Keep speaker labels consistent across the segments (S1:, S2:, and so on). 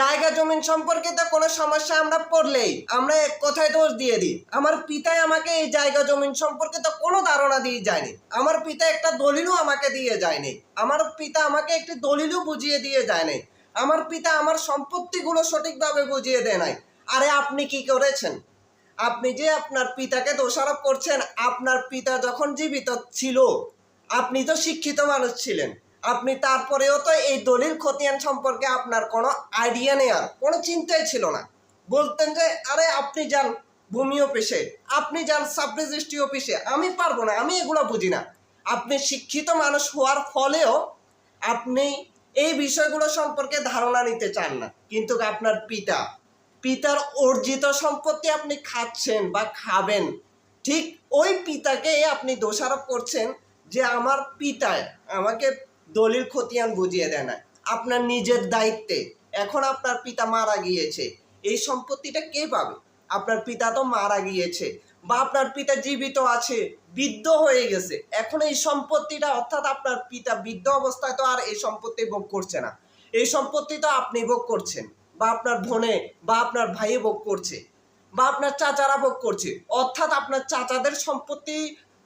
S1: জায়গা জমিন সম্পর্কিত কোনো সমস্যা আমরা পড়লেই আমরা এক কথায় দোষ দিয়ে দিই। আমার পিতাই আমাকে এই জায়গা জমিন সম্পর্কিত কোনো ধারণা দিয়ে যায়নি। আমার পিতা একটা দলিলও আমাকে দিয়ে যায়নি। আমার পিতা আমাকে একটি দলিলও বুঝিয়ে দিয়ে যায়নি। আমার পিতা আমার সম্পত্তিগুলো সঠিকভাবে বুঝিয়ে দেয় নাই। আরে আপনি কি করেছেন? আপনি যে আপনার পিতাকে দোষারোপ করছেন, আপনার পিতা যখন জীবিত ছিল, আপনি তো শিক্ষিত মানুষ ছিলেন। আপনি তারপরেও তো এই দলিল খতিয়ান সম্পর্কে আপনার কোনো আইডিয়া নেওয়ার কোনো চিন্তাই ছিল না। বলতেন যে, আরে, আপনি যান ভূমি অফিসে আপনি যান সাব রেজিস্ট্রি অফিসে আমি পারব না, আমি এগুলো বুঝি না। আপনি শিক্ষিত মানুষ হওয়ার ফলেও আপনি এই বিষয়গুলো সম্পর্কে ধারণা নিতে চান না। কিন্তু আপনার পিতা, পিতার অর্জিত সম্পত্তি আপনি খাচ্ছেন বা খাবেন, ঠিক ওই পিতাকে আপনি দোষারোপ করছেন যে, আমার পিতায় আমাকে দলিল খতিয়ান বুঝিয়ে দেয় না আপনার নিজের দায়িত্বে। এখন আপনার পিতা মারা গিয়েছে। এই সম্পত্তিটা কে পাবে? আপনার পিতা তো মারা গিয়েছে বা আপনার পিতা জীবিত আছে, বৃদ্ধ হয়ে গেছে। এখন এই সম্পত্তিটা, অর্থাৎ আপনার পিতা বৃদ্ধ অবস্থায় তো আর এই সম্পত্তি ভোগ করছে না। এই সম্পত্তি তো আপনি ভোগ করছেন, বা আপনার বোনে বা আপনার ভাই ভোগ করছে, বা আপনার চাচারা ভোগ করছে। অর্থাৎ আপনার চাচাদের সম্পত্তি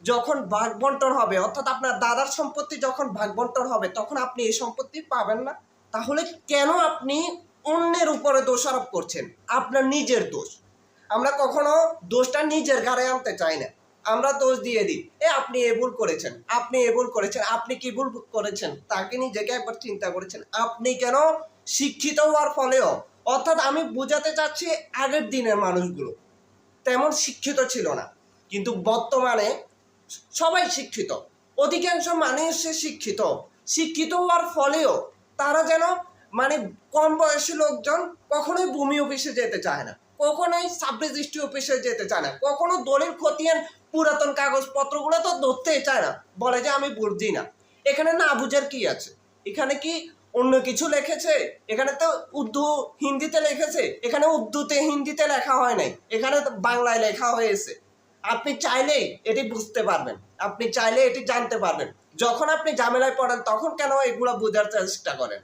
S1: যখন ভাগ বন্টন হবে, অর্থাৎ আপনার দাদার সম্পত্তি যখন ভাগ বন্টন হবে, তখন আপনি এই সম্পত্তি পাবেন না। তাহলে কেন আপনি অন্যের উপরে দোষারোপ করছেন? আপনার নিজের দোষ। আমরা কখনো দোষটা নিজের ঘাড়ে আনতে চাই না। আমরা দোষ দিয়ে দিই, এ, আপনি এ ভুল করেছেন, আপনি এ ভুল করেছেন, আপনি কি ভুল করেছেন? তাকে নিজেকে একবার চিন্তা করেছেন, আপনি কেন শিক্ষিত হওয়ার ফলেও? অর্থাৎ আমি বোঝাতে চাচ্ছি আগের দিনের মানুষগুলো তেমন শিক্ষিত ছিল না। কিন্তু বর্তমানে সবাই শিক্ষিত। অধিকাংশ মানুষ শিক্ষিত। শিক্ষিত হওয়ার ফলেও তারা যেন মানে কম বয়সী লোকজন কখনোই ভূমি অফিসে যেতে চায় না, কখনোই সাব রেজিস্ট্রি অফিসে যেতে চায় না, কখনো দলিল খতিয়ান, পুরাতন কাগজপত্রগুলো তো ধরতেই চায় না, বলে যে আমি বুঝছি না। এখানে না বুঝার কি আছে? এখানে কি অন্য কিছু লিখেছে? এখানে তো উর্দু, হিন্দিতে লিখেছে, এখানে উর্দুতে, হিন্দিতে লেখা হয় নাই, এখানে বাংলায় লেখা হয়েছে। আপনি চাইলেই এটি বুঝতে পারবেন। আপনি চাইলে এটি জানতে পারবেন। যখন আপনি ঝামেলায় পড়েন, তখন কেন এগুলো বোঝার চেষ্টা করেন?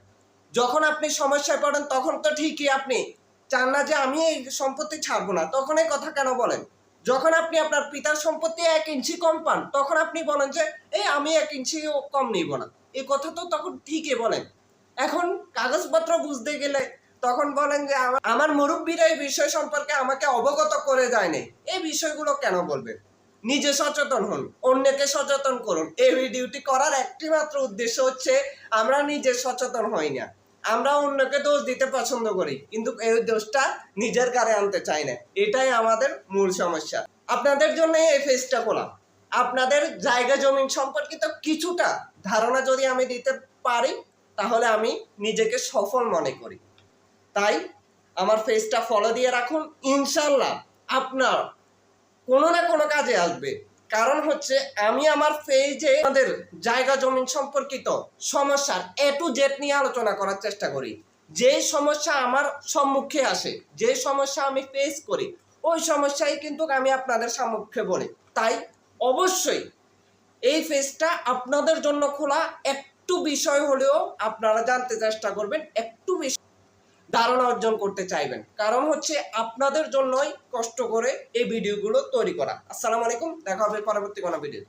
S1: যখন আপনি সমস্যায় পড়েন, তখন তো ঠিকই আপনি চান না যে আমি এই সম্পত্তি ছাড়বো না। তখন এই কথা কেন বলেন? যখন আপনি আপনার পিতার সম্পত্তি এক ইঞ্চি কম পান, তখন আপনি বলেন যে, এই আমি এক ইঞ্চি কম নিব না। এই কথা তো তখন ঠিকই বলেন। এখন কাগজপত্র বুঝতে গেলে তখন বলেন যে আমার- মুরব্বীরা এই বিষয় সম্পর্কে আমাকে অবগত করে যায়নি এই বিষয়গুলো কেন বলবেন? নিজে সচেতন হন, অন্যকে সচেতন করুন। এই ডিউটি করার একটি মাত্র উদ্দেশ্য হচ্ছে আমরা নিজে সচেতন হই না। আমরা অন্যকে দোষ দিতে পছন্দ করি, কিন্তু এই দোষটা নিজের কারে আনতে চাই না। এটাই আমাদের মূল সমস্যা। আপনাদের জন্য এই ফেসটা খোলা। আপনাদের জায়গা জমিন সম্পর্কিত কিছুটা ধারণা যদি আমি দিতে পারি, তাহলে আমি নিজেকে সফল মনে করি। তাই আমার ফেসটা ফলো দিয়ে রাখুন ইনশাল্লাহ আপনার কোনো না কোনো কাজে আসবে। কারণ হচ্ছে আমি আমার পেজে আমাদের জায়গা জমিন সম্পর্কিত সমস্যার এ টু জেড নিয়ে আলোচনা করার চেষ্টা করি। যে সমস্যা আমার সম্মুখে আসে, যে সমস্যা আমি ফেস করি, ওই সমস্যাই কিন্তু আমি আপনাদের সম্মুখে বলি। তাই অবশ্যই এই ফেজটা আপনাদের জন্য খোলা। একটু বিষয় হলেও আপনারা জানতে চেষ্টা করবেন ধারণা অর্জন করতে চাইবেন। কারণ হচ্ছে আপনাদের জন্যই কষ্ট করে এই ভিডিওগুলো তৈরি করা। আসসালামু আলাইকুম, দেখা হবে পরবর্তী কোনো ভিডিও